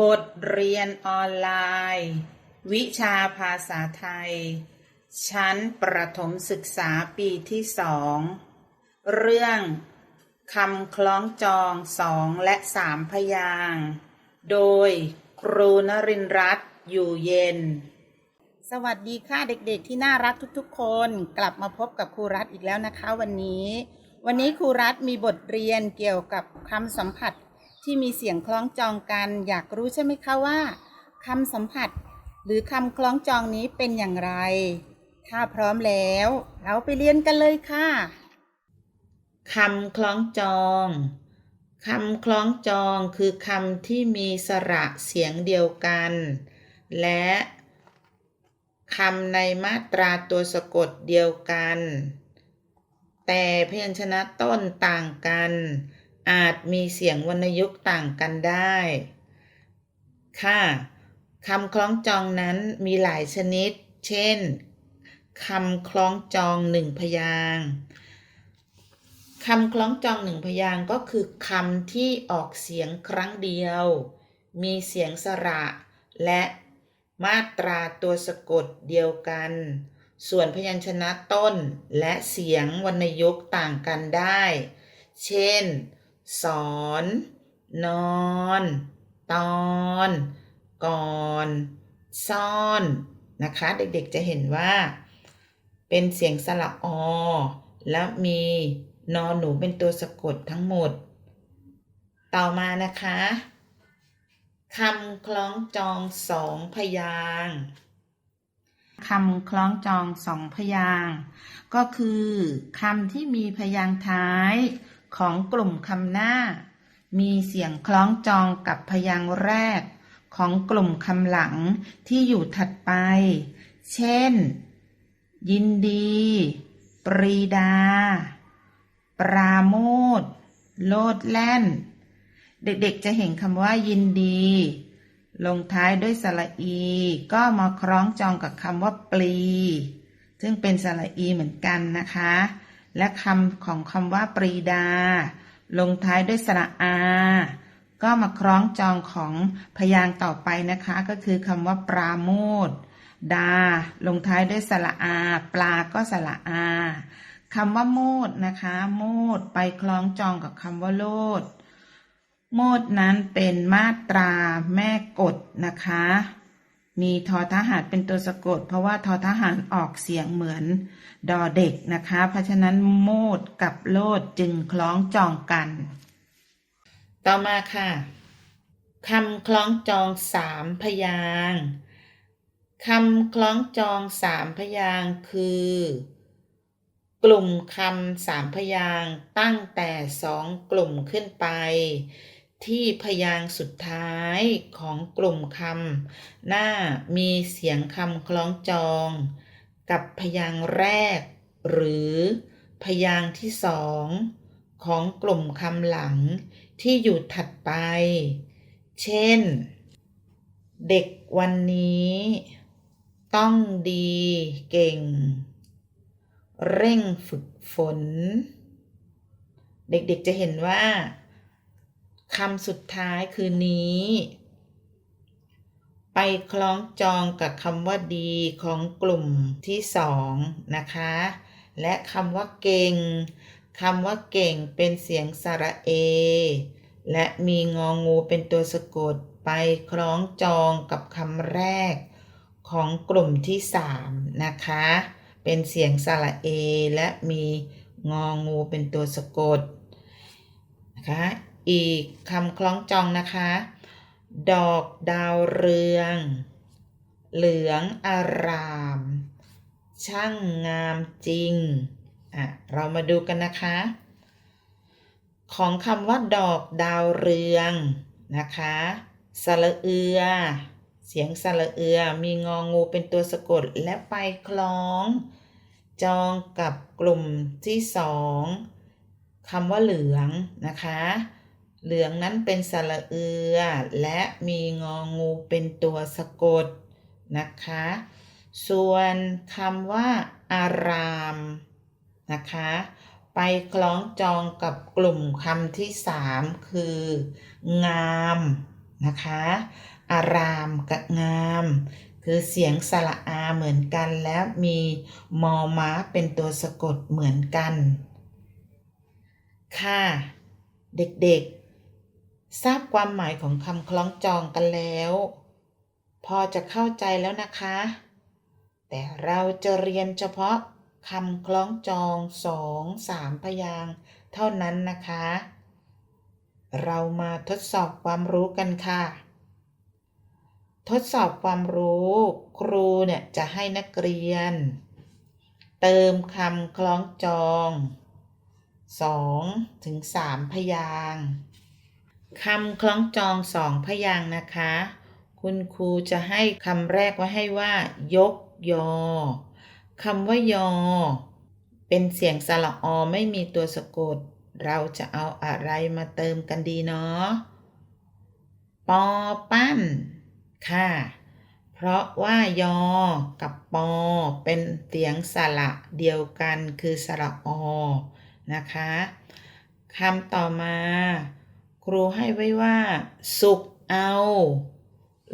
บทเรียนออนไลน์ วิชาภาษาไทย ชั้นประถมศึกษาปีที่สองเรื่องคำคล้องจองสองและสามพยาง โดยครูนรินรัตน์อยู่เย็น สวัสดีค่ะเด็กๆที่น่ารักทุกๆ คน กลับมาพบกับครูรัฐอีกแล้วนะคะวันนี้ วันนี้ครูรัฐมีบทเรียนเกี่ยวกับคำสัมผัส ที่มีเสียงคล้องจองกัน อยากรู้ใช่ไหมคะว่าคำสัมผัส หรือคำคล้องจองนี้เป็นอย่างไร ถ้าพร้อมแล้ว เราไปเรียนกันเลยค่ะคำคล้องจองคำคล้องจองคือคำที่มีสระเสียงเดียวกัน และคำในมาตราตัวสะกดเดียวกัน แต่พยัญชนะต้นต่างกัน อาจมีเสียงวรรณยุกต์ต่างกันได้ ค่ะคำคล้องจองนั้นมีหลายชนิด เช่นคำคล้องจองหนึ่งพยางค์คำคล้องจองหนึ่งพยางค์ก็คือคำที่ออกเสียงครั้งเดียว มีเสียงสระ และมาตราตัวสะกดเดียวกัน ส่วนพยัญชนะต้นและเสียงวรรณยุกต์ต่างกันได้ เช่น สอน นอน ตอน ก่อน ซ่อน นะคะ เด็กๆจะเห็นว่า เป็นเสียงสระอ และมีนอนหนูเป็นตัวสะกดทั้งหมด ต่อมานะคะคำคล้องจองสองพยางคำคล้องจองสองพยาง ก็คือคำที่มีพยางท้าย ของกลุ่มคำหน้า มีเสียงคล้องจองกับพยางค์แรก ของกลุ่มคำหลังที่อยู่ถัดไป เช่น ยินดี ปรีดา ปราโมทโลดแล่น เด็กๆจะเห็นคำว่ายินดี ลงท้ายด้วยสระอี ก็มาคล้องจองกับคำว่าปลี ซึ่งเป็นสระอีเหมือนกันนะคะ และคำของคำว่าปรีดา ลงท้ายด้วยสระอา ก็มาคล้องจองของพยางต่อไปนะคะ ก็คือคำว่าปราโมทย์ดา ลงท้ายด้วยสระอา ปลาก็สระอาคำว่าโมดนะคะ โมดไปคล้องจองกับคำว่าโลดโมดนั้นเป็นมาตราแม่กฎนะคะ มีทอทหารเป็นตัวสะกด เพราะว่าทอทหารออกเสียงเหมือนดอเด็กนะคะ เพราะฉะนั้นโมดกับโลดจึงคล้องจองกัน ต่อมาค่ะคำคล้องจองสามพยางคำคล้องจองสามพยางคือ กลุ่มคำสามพยางตั้งแต่สองกลุ่มขึ้นไป ที่พยางค์สุดท้ายของกลุ่มคำหน้ามีเสียงคำคล้องจอง กับพยางค์แรก หรือพยางค์ที่สองของกลุ่มคำหลังที่อยู่ถัดไป เช่น เด็กวันนี้ ต้องดีเก่ง เร่งฝึกฝน เด็กๆจะเห็นว่า คำสุดท้ายคือนี้ ไปคล้องจองกับคำว่าดีของกลุ่มที่สองนะคะ และคำว่าเก่งคำว่าเก่งเป็นเสียงสระเอ และมีงองูเป็นตัวสะกดไปคล้องจองกับคำแรกของกลุ่มที่สามนะคะ เป็นเสียงสระเอ และมีงองูเป็นตัวสะกดนะคะ อีกคำคล้องจองนะคะ ดอกดาวเรือง เหลืองอาราม ช่างงามจริง อะ เรามาดูกันนะคะ ของคำว่าดอกดาวเรืองนะคะสระเอือ เสียงสระเอือ มีงองูเป็นตัวสะกดและไปคล้อง จองกับกลุ่มที่สองคำว่าเหลืองนะคะ เหลืองนั้นเป็นสระเอือ และมีงองูเป็นตัวสะกดนะคะ ส่วนคำว่า อารามนะคะ ไปคล้องจองกับกลุ่มคำที่สามคือ งามนะคะ อารามกับงาม คือเสียงสระอาเหมือนกัน และมีมอม้าเป็นตัวสะกดเหมือนกัน ค่ะ เด็กๆ ทราบความหมายของคำคล้องจองกันแล้ว พอจะเข้าใจแล้วนะคะ แต่เราจะเรียนเฉพาะคำคล้องจองสองสามพยางเท่านั้นนะคะ เรามาทดสอบความรู้กันค่ะ ทดสอบความรู้ ครูเนี่ยจะให้นักเรียน เติมคำคล้องจองสองถึงสามพยางค์ คำคล้องจองสองพยางนะคะ คุณครูจะให้คำแรกไว้ให้ว่า ยกยอคำว่ายอ เป็นเสียงสระอไม่มีตัวสะกด เราจะเอาอะไรมาเติมกันดีเนาะปอปั้น ค่ะ เพราะว่ายอ กับปอ เป็นเสียงสระเดียวกันคือสระอนะคะคำต่อมา ครูให้ไว้ว่า สุกเอา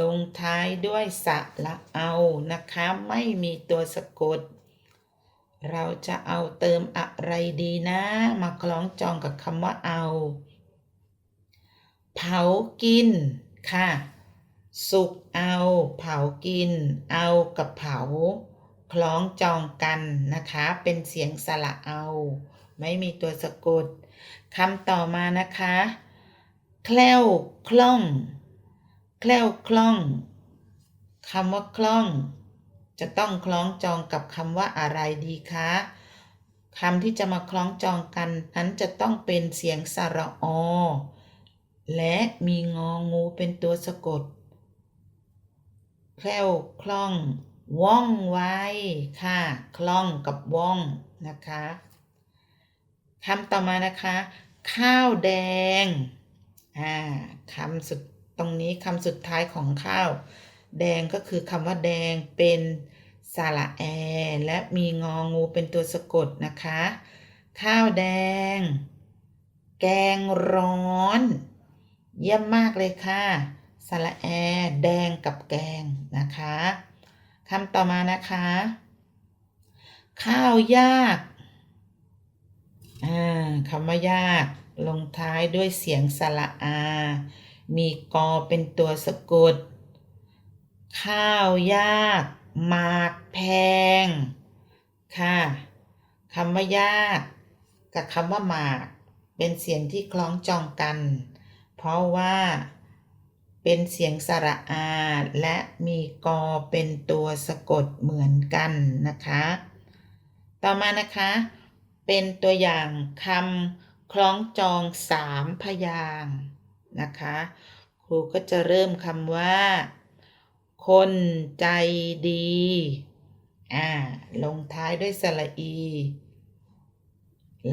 ลงท้ายด้วยสระเอานะคะ ไม่มีตัวสะกด เราจะเอาเติมอะไรดีนะ มาคล้องจองกับคำว่าเอา เผากินค่ะ สุกเอา เผากิน เอากับเผา คล้องจองกันนะคะ เป็นเสียงสระเอา ไม่มีตัวสะกดคำต่อมานะคะ แคล้วคล่อง แคล้วคล่องคำว่าคล่อง จะต้องคล้องจองกับคำว่าอะไรดีคะคำที่จะมาคล้องจองกันนั้นจะต้องเป็นเสียงสระอ และมีงองูเป็นตัวสะกด แคล้วคล่อง ว่องไวค่ะ คล่องกับว่องนะคะคำต่อมานะคะ ข้าวแดง อ่าคำสุดตรงนี้คำสุดท้ายของข้าว แดงก็คือคำว่าแดงเป็นสระแอ และมีงองูเป็นตัวสะกดนะคะ ข้าวแดง แกงร้อน เยี่ยมมากเลยค่ะสระแอ แดงกับแกงนะคะคำต่อมานะคะ ข้าวยากอ่าคำว่ายาก ลงท้ายด้วยเสียงสระอา มีกอเป็นตัวสะกด ข้าวยากหมากแพง ค่ะคำว่ายาก กับคำว่าหมาก เป็นเสียงที่คล้องจองกัน เพราะว่าเป็นเสียงสระอา และมีกอเป็นตัวสะกดเหมือนกันนะคะ ต่อมานะคะ เป็นตัวอย่างคำ คล้องจองสามพยางนะคะ ครูก็จะเริ่มคำว่า คนใจดี อ่า ลงท้ายด้วยสระอี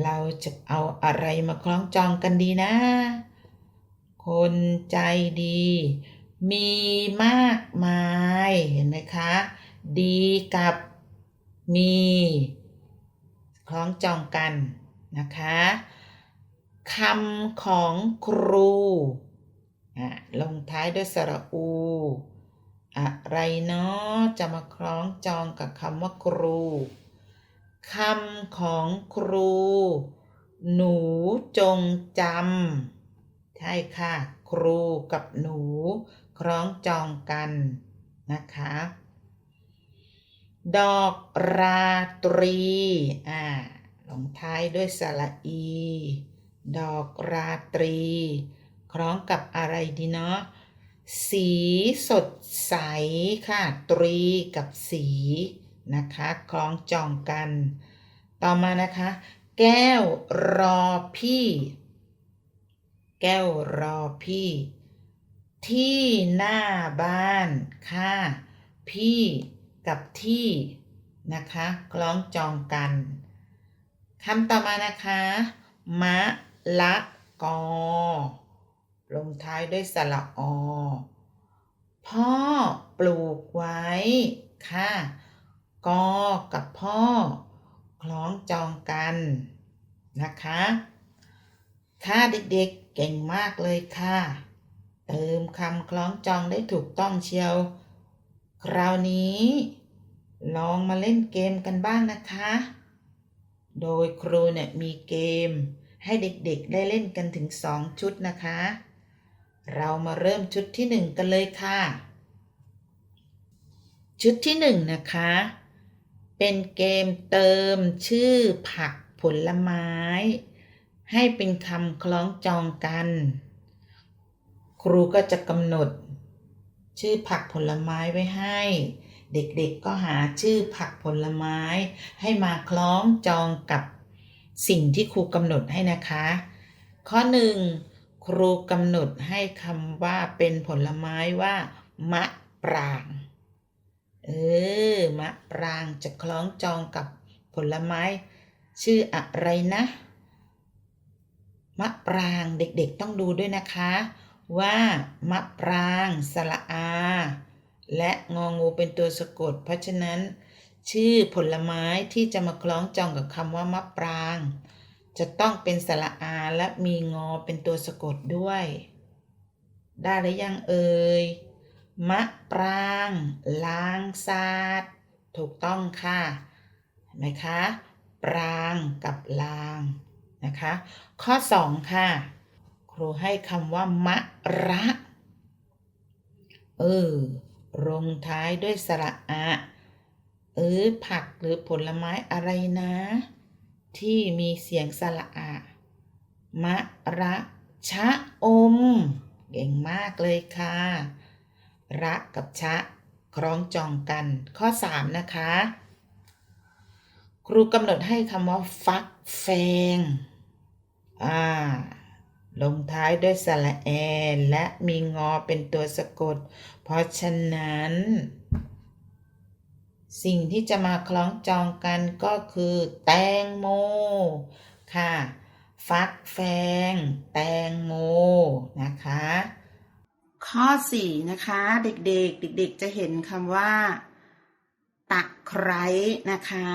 เราจะเอาอะไรมาคล้องจองกันดีนะ คนใจดี มีมากมายเห็นไหมคะ ดีกับมี คล้องจองกันนะคะ คำของครูอะลงท้ายด้วยสระอู อะไรเนาะจะมาคล้องจองกับคำว่าครูคำของครู หนูจงจำใช่ค่ะ ครูกับหนู คล้องจองกันนะคะ ดอกราตรี อ่าลงท้ายด้วยสระอี ดอกราตรี คล้องกับอะไรดีเนาะ สีสดใสค่ะ ตรีกับสีนะคะ คล้องจองกัน ต่อมานะคะ แก้วรอพี่ แก้วรอพี่ ที่หน้าบ้านค่ะ พี่กับที่นะคะ คล้องจองกันคำต่อมานะคะ มะ ละกอ ลงท้ายด้วยสระอ พ่อปลูกไว้ ค่ะกอกับพ่อ คล้องจองกันนะคะ ค่ะ เด็กๆเก่งมากเลยค่ะ เติมคำคล้องจองได้ถูกต้องเชียว คราวนี้ ลองมาเล่นเกมกันบ้างนะคะ โดยครูเนี่ยมีเกม ให้เด็กๆได้เล่นกันถึงสองชุดนะคะ เรามาเริ่มชุดที่หนึ่งกันเลยค่ะ ชุดที่หนึ่งนะคะ เป็นเกมเติมชื่อผักผลไม้ ให้เป็นคำคล้องจองกัน ครูก็จะกำหนด ชื่อผักผลไม้ไว้ให้ เด็กๆก็หาชื่อผักผลไม้ ให้มาคล้องจองกับ สิ่งที่ครูกำหนดให้นะคะ ข้อหนึ่งครูกำหนดให้คำว่าเป็นผลไม้ว่า มะปราง เออ มะปรางจะคล้องจองกับผลไม้ ชื่ออะไรนะ มะปรางเด็กๆต้องดูด้วยนะคะ ว่ามะปรางสระอา และงองูเป็นตัวสะกด เพราะฉะนั้น ชื่อผลไม้ที่จะมาคล้องจองกับคำว่ามะปราง จะต้องเป็นสระอาและมีงอเป็นตัวสะกดด้วย ได้หรือยังเอ่ยมะปรางลางศาสตร์ถูกต้องค่ะเห็นไหมคะ ปรางกับลางนะคะ ข้อ 2 ค่ะ ครูให้คำว่ามะระ เออลงท้ายด้วยสระอะ เออผักหรือผลไม้อะไรนะ ที่มีเสียงสระอะมะระชะอม เก่งมากเลยค่ะ ระกับชะคล้องจองกัน ข้อ 3 นะคะ ครูกำหนดให้คำว่าฟักแฟง อ่า ลงท้ายด้วยสระแอ และมีงอเป็นตัวสะกด เพราะฉะนั้น สิ่งที่จะมาคล้องจองกันก็คือแตงโม ค่ะ ฟักแฟง แตงโม นะคะ ข้อ 4 นะคะ เด็กๆ เด็กๆ จะเห็นคำว่า ตะไคร้นะคะ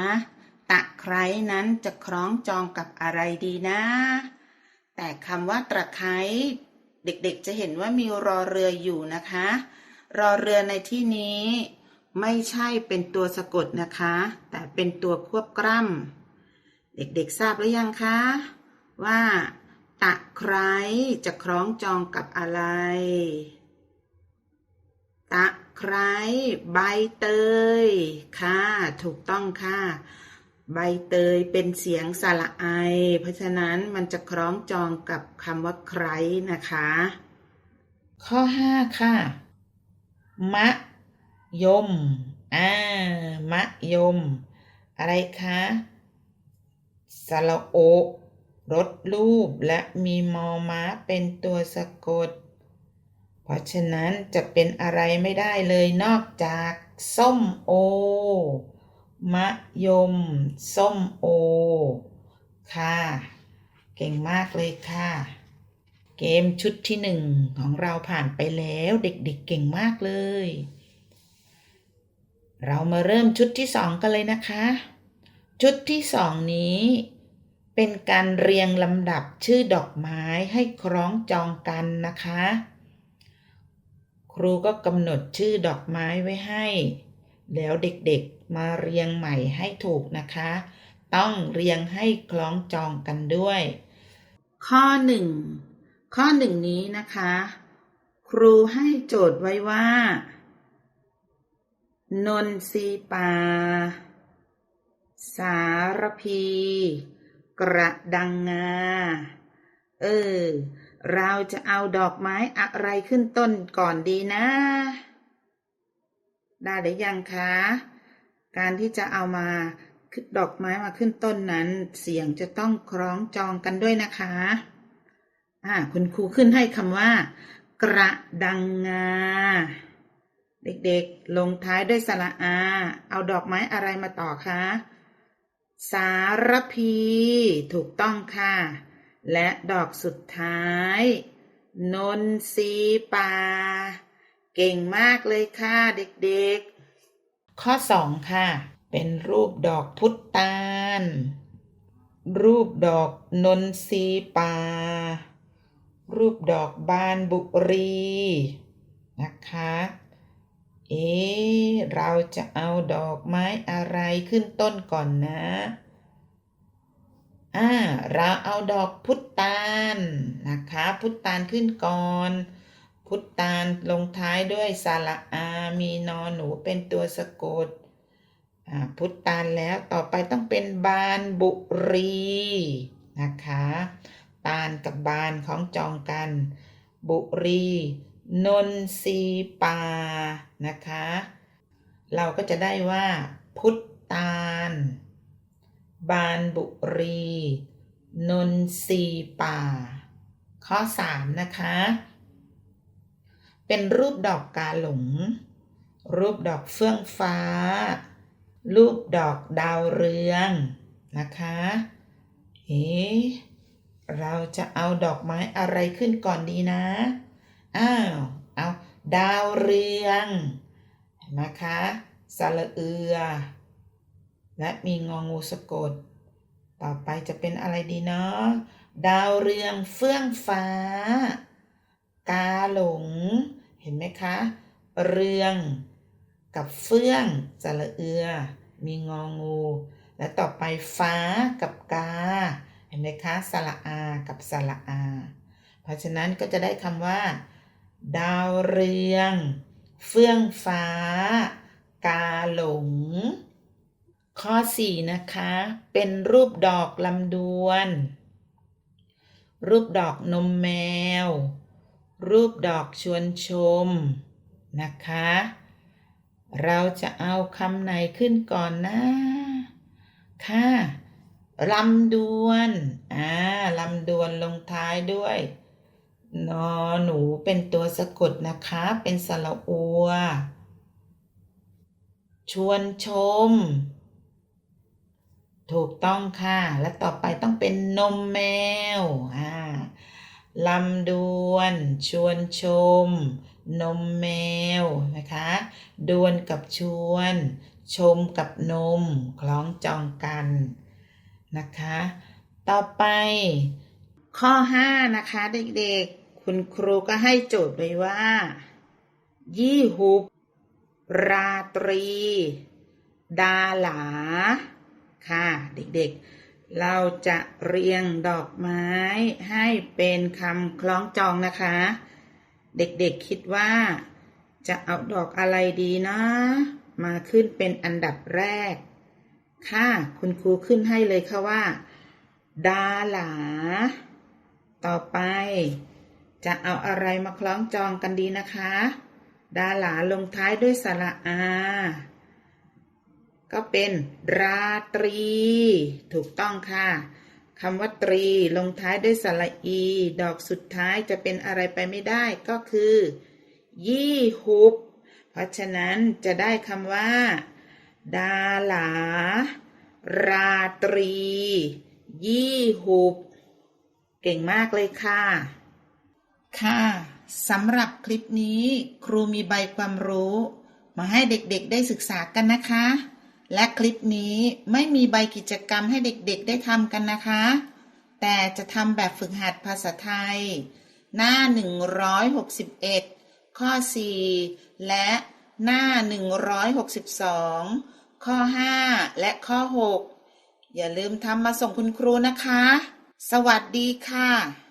ตะไคร้นั้นจะคล้องจองกับอะไรดีนะ แต่คำว่าตะไคร้เด็กๆ จะเห็นว่ามีรอเรืออยู่นะคะ รอเรือในที่นี้ ไม่ใช่เป็นตัวสะกดนะคะ แต่เป็นตัวควบกล้ำเด็กๆทราบหรือยังคะ ว่า ตะไคร้จะคล้องจองกับอะไร ตะไคร้ใบเตย ค่ะ ถูกต้องค่ะ ใบเตยเป็นเสียงสระไอ เพราะฉะนั้นมันจะคล้องจองกับคำว่าไคร้นะคะ ข้อ 5 ค่ะ มะ ยม อ่า มะยม อะไรคะสระโอรถรูปและมีมอม้าเป็นตัวสะกด เพราะฉะนั้นจะเป็นอะไรไม่ได้เลยนอกจากส้มโอ มะยม ส้มโอ ค่ะ เก่งมากเลยค่ะ เกมชุดที่หนึ่งของเราผ่านไปแล้วเด็กๆเก่งมากเลย เรามาเริ่มชุดที่สองกันเลยนะคะ ชุดที่สองนี้ เป็นการเรียงลำดับชื่อดอกไม้ให้คล้องจองกันนะคะ ครูก็กำหนดชื่อดอกไม้ไว้ให้ แล้วเด็กๆมาเรียงใหม่ให้ถูกนะคะ ต้องเรียงให้คล้องจองกันด้วย ข้อหนึ่งข้อหนึ่งนี้นะคะ ครูให้โจทย์ไว้ว่า นนทรีปาสารพี กระดังงา เออ เราจะเอาดอกไม้อะไรขึ้นต้นก่อนดีนะ ได้หรือยังคะ การที่จะเอามาดอกไม้มาขึ้นต้นนั้น เสียงจะต้องคล้องจองกันด้วยนะคะ อ่า คุณครูขึ้นให้คำว่า กระดังงา เด็กๆ ลงท้ายด้วยสระอา เอาดอกไม้อะไรมาต่อคะ สารพี ถูกต้องค่ะ และดอกสุดท้าย นนทรีปา เก่งมากเลยค่ะเด็กๆ ข้อสองค่ะ เป็นรูปดอกพุตานรูปดอกนนทรีปา รูปดอกบานบุรี นะคะ เอ๊เราจะเอาดอกไม้อะไรขึ้นต้นก่อนนะ อ่า เราเอาดอกพุตานนะคะ พุตานขึ้นก่อน พุตานลงท้ายด้วยสระอา มีนอหนูเป็นตัวสะกด อ่า พุตานแล้วต่อไปต้องเป็นบานบุรีนะคะ ตาลกับบานของจองกัน บุรี นนทรีปา นะคะ เราก็จะได้ว่า พุตตานบานบุรี นนทรีป่า ข้อ 3 นะคะ เป็นรูปดอกกาหลง รูปดอกเฟื่องฟ้า รูปดอกดาวเรือง นะคะเอ๊เราจะเอาดอกไม้อะไรขึ้นก่อนดีนะ อ้าว เอาดาวเรืองเห็นไหมคะสระเอือ และมีงองูสะกด ต่อไปจะเป็นอะไรดีเนาะ ดาวเรืองเฟื่องฟ้า กาหลง เห็นไหมคะ เรือง กับเฟื่องสระเอือ มีงองู และต่อไปฟ้ากับกา เห็นไหมคะสระอา กับสระอา เพราะฉะนั้นก็จะได้คำว่า ดาวเรือง เฟื่องฟ้า กาหลง ข้อ 4 นะคะ เป็นรูปดอกลำดวน รูปดอกนมแมว รูปดอกชวนชม นะคะ เราจะเอาคำไหนขึ้นก่อนนะ ค่ะลำดวน อ่าลำดวนลงท้ายด้วย นอหนูเป็นตัวสะกดนะคะ เป็นสระอัว ชวนชม ถูกต้องค่ะ และต่อไปต้องเป็นนมแมวอ่าลำดวน ชวนชม นมแมวนะคะ ดวนกับชวน ชมกับนม คล้องจองกันนะคะ ต่อไปข้อ 5 นะคะเด็กๆ คุณครูก็ให้โจทย์ไว้ว่า ยี่หุบ ราตรี ดาหลา ค่ะเด็กๆ เราจะเรียงดอกไม้ให้เป็นคำคล้องจองนะคะ เด็กๆคิดว่า จะเอาดอกอะไรดีนะ มาขึ้นเป็นอันดับแรก ค่ะคุณครูขึ้นให้เลยค่ะว่า ดาหลา ต่อไป จะเอาอะไรมาคล้องจองกันดีนะคะ ดาหลาลงท้ายด้วยสระอา ก็เป็นราตรี ถูกต้องค่ะคำว่าตรีลงท้ายด้วยสระอี ดอกสุดท้ายจะเป็นอะไรไปไม่ได้ก็คือ ยี่หุบ เพราะฉะนั้นจะได้คำว่า ดาหลา ราตรี ยี่หุบ เก่งมากเลยค่ะ ค่ะสำหรับคลิปนี้ครูมีใบความรู้ มาให้เด็กๆได้ศึกษากันนะคะ และคลิปนี้ไม่มีใบกิจกรรมให้เด็กๆได้ทำกันนะคะ แต่จะทำแบบฝึกหัดภาษาไทย หน้า 161 ข้อ 4 และหน้า 162 ข้อ 5 และข้อ 6 อย่าลืมทำมาส่งคุณครูนะคะ สวัสดีค่ะ